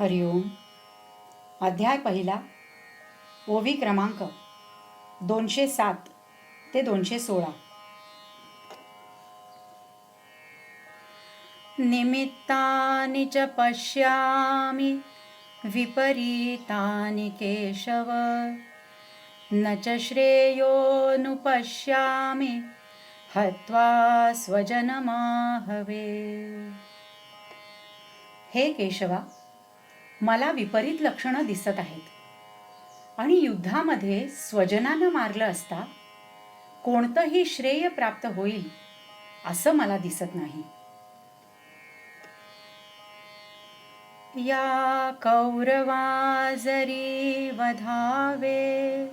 हरिओम अध्याय पहिला. ओवी क्रमांक दोनशे सात ते दोनशे सोळा. निमित्तानि च पश्यामि विपरीतानि केशव. न च श्रेयोनुपश्यामि हत्वा स्वजनमाहवे. हे केशवा मला विपरीत लक्षणं दिसत आहेत. आणि युद्धामध्ये स्वजनानं मारलं असता कोणतंही श्रेय प्राप्त होईल असं मला दिसत नाही. या कौरवा जरी वधावे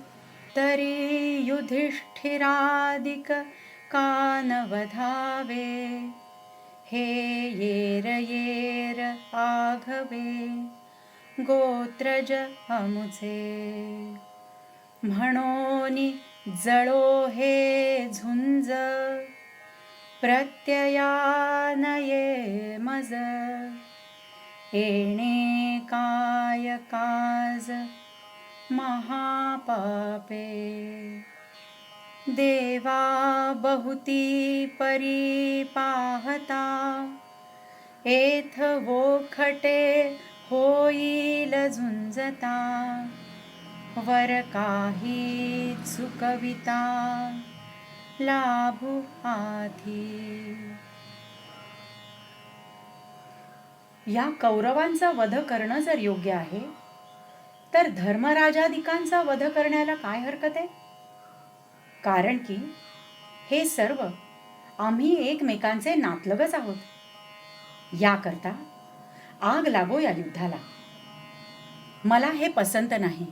तरी युधिष्ठिरादिक कान वधावे हे येर येर आघवे. गोत्रज अमुचे म्हणोनी जळो हे झुंज प्रत्ययानये मज. येणे काय काज महापापे. देवा बहुती परी पाहता एथ वोखटे होईल झुंजता वर काही चुकविता लाभू आधी. या कौरवांचा वध करणं जर योग्य आहे तर धर्मराजाधिकांचा वध करण्याला काय हरकत आहे? कारण की हे सर्व आम्ही एकमेकांचे नातलगच आहोत. याकरता आग लागो या युद्धाला. मला हे पसंत नाही.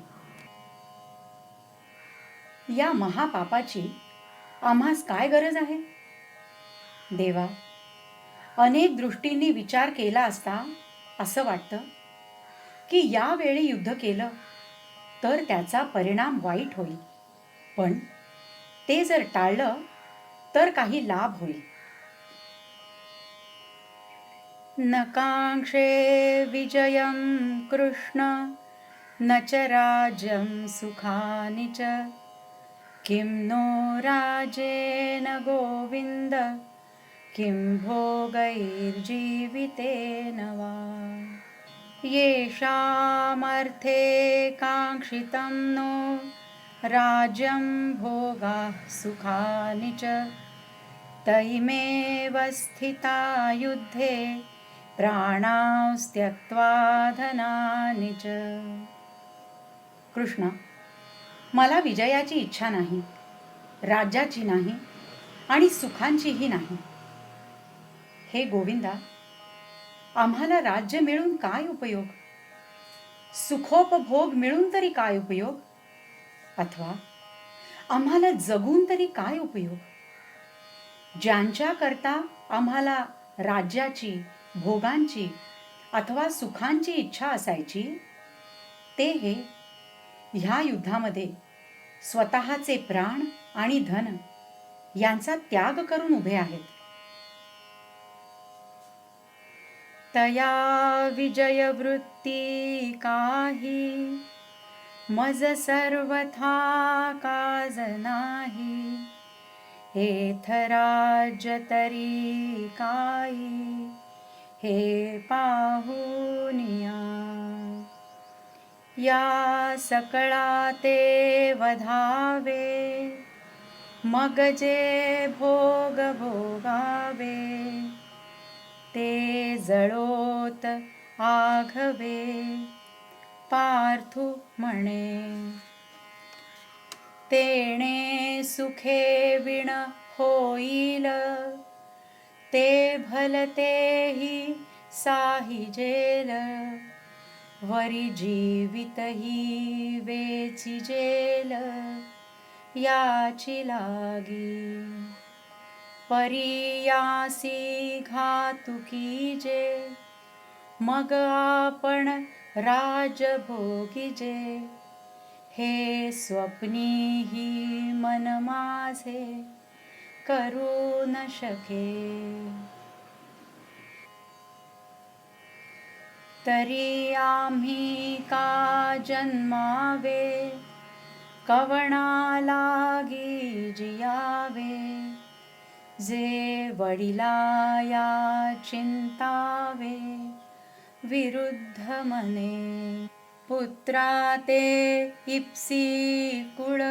या महापापाची आम्हास काय गरज आहे? देवा अनेक दृष्टींनी विचार केला असता असं वाटतं की यावेळी युद्ध केलं तर त्याचा परिणाम वाईट होईल. पण ते जर टाळलं तर काही लाभ होईल. नकांक्षे विजयं कृष्ण न च राज्यं सुखानि च। किं नो राजेन गोविन्द किं भोगैर्जीवितेन वा। येषामर्थे काङ्क्षितं नो राज्यं भोगाः सुखानि च। तैमेव स्थिता युद्धे प्राणास्त्यक्त्वाधनानि च। कृष्ण मला विजयाची इच्छा नाही राज्याची नाही आणि सुखांचीही नाही। हे गोविंदा आम्हाला राज्य मिळून काय उपयोग? सुखोपभोग मिळून तरी काय उपयोग? अथवा आम्हाला जगून तरी काय उपयोग? ज्यांच्या करता आम्हाला राज्याची भोगांची अथवा सुखांची इच्छा असायची ते हे ह्या युद्धामध्ये स्वतःचे प्राण आणि धन यांचा त्याग करून उभे आहेत. तया विजयवृत्ती काही मज सर्वथा काज नाही हे राज्य तरी काही. हे पाहुनिया या सकळा ते वधावे मग जे भोग भोगावे ते जळोत आघवे पार्थु म्हणे. तेणे सुखे विण होईल ते भलतेही साहिजेल वरी जीवितही वेचिजेल याची लागी. परियासी घातुकी जे? मग आपण राजभोगीजे हे स्वप्नीही मन माझे. करू न शके. तरी आम्ही का जन्मावे? कवणा लागी जियावे जे वडिला या चिंतावे. विरुद्ध मने पुत्रा ते इप्सी कुळ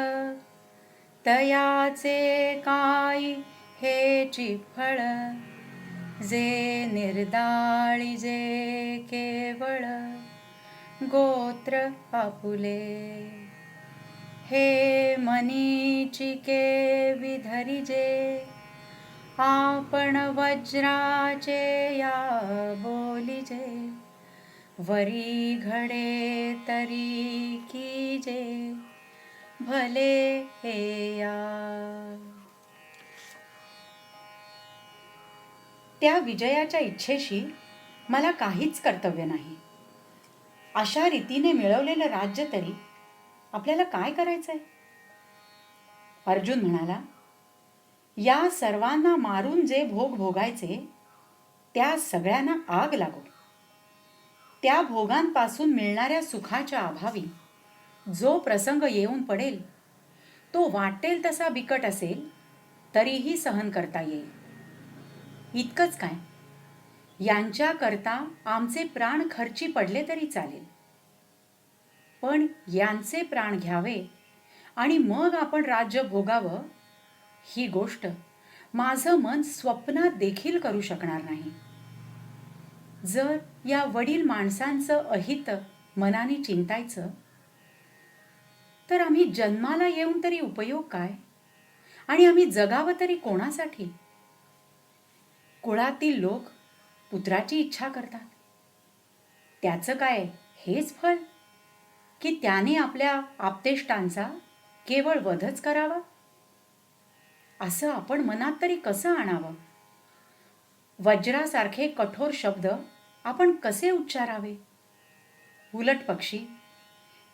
तयाचे काय हे फळ जे निर्दाळी जे केवळ? गोत्र आपुले. हे मनीची के विधरिजे आपण वज्राचे या बोलिजे. वरी घडे तरी कीजे भले हे या त्या विजयाच्या इच्छेशी मला काहीच कर्तव्य नाही. अशा रीतीने मिळवलेलं राज्य तरी आपल्याला काय करायचंय? अर्जुन म्हणाला या सर्वांना मारून जे भोग भोगायचे त्या सगळ्यांना आग लागो. त्या भोगांपासून मिळणाऱ्या सुखाच्या अभावी जो प्रसंग येऊन पडेल तो वाटेल तसा बिकट असेल तरीही सहन करता येईल. इतकंच काय? यांच्याकरता आमचे प्राण खर्ची पडले तरी चालेल. पण यांचे प्राण घ्यावे आणि मग आपण राज्य भोगावं ही गोष्ट माझं मन स्वप्नात देखील करू शकणार नाही. जर या वडील माणसांचं अहित मनाने चिंतायचं तर आम्ही जन्माला येऊन तरी उपयोग काय? आणि आम्ही जगावं तरी कोणासाठी? कुळातील लोक पुत्राची इच्छा करतात. त्याचं काय? हेच फल की त्याने आपल्या आपतेष्टांचा केवळ वधच करावा? असं आपण मनात तरी कसं आणावं? वज्रासारखे कठोर शब्द आपण कसे उच्चारावे? उलट पक्षी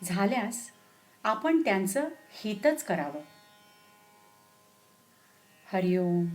झाल्यास आपण त्यांचं हितच करावं. हरिओम.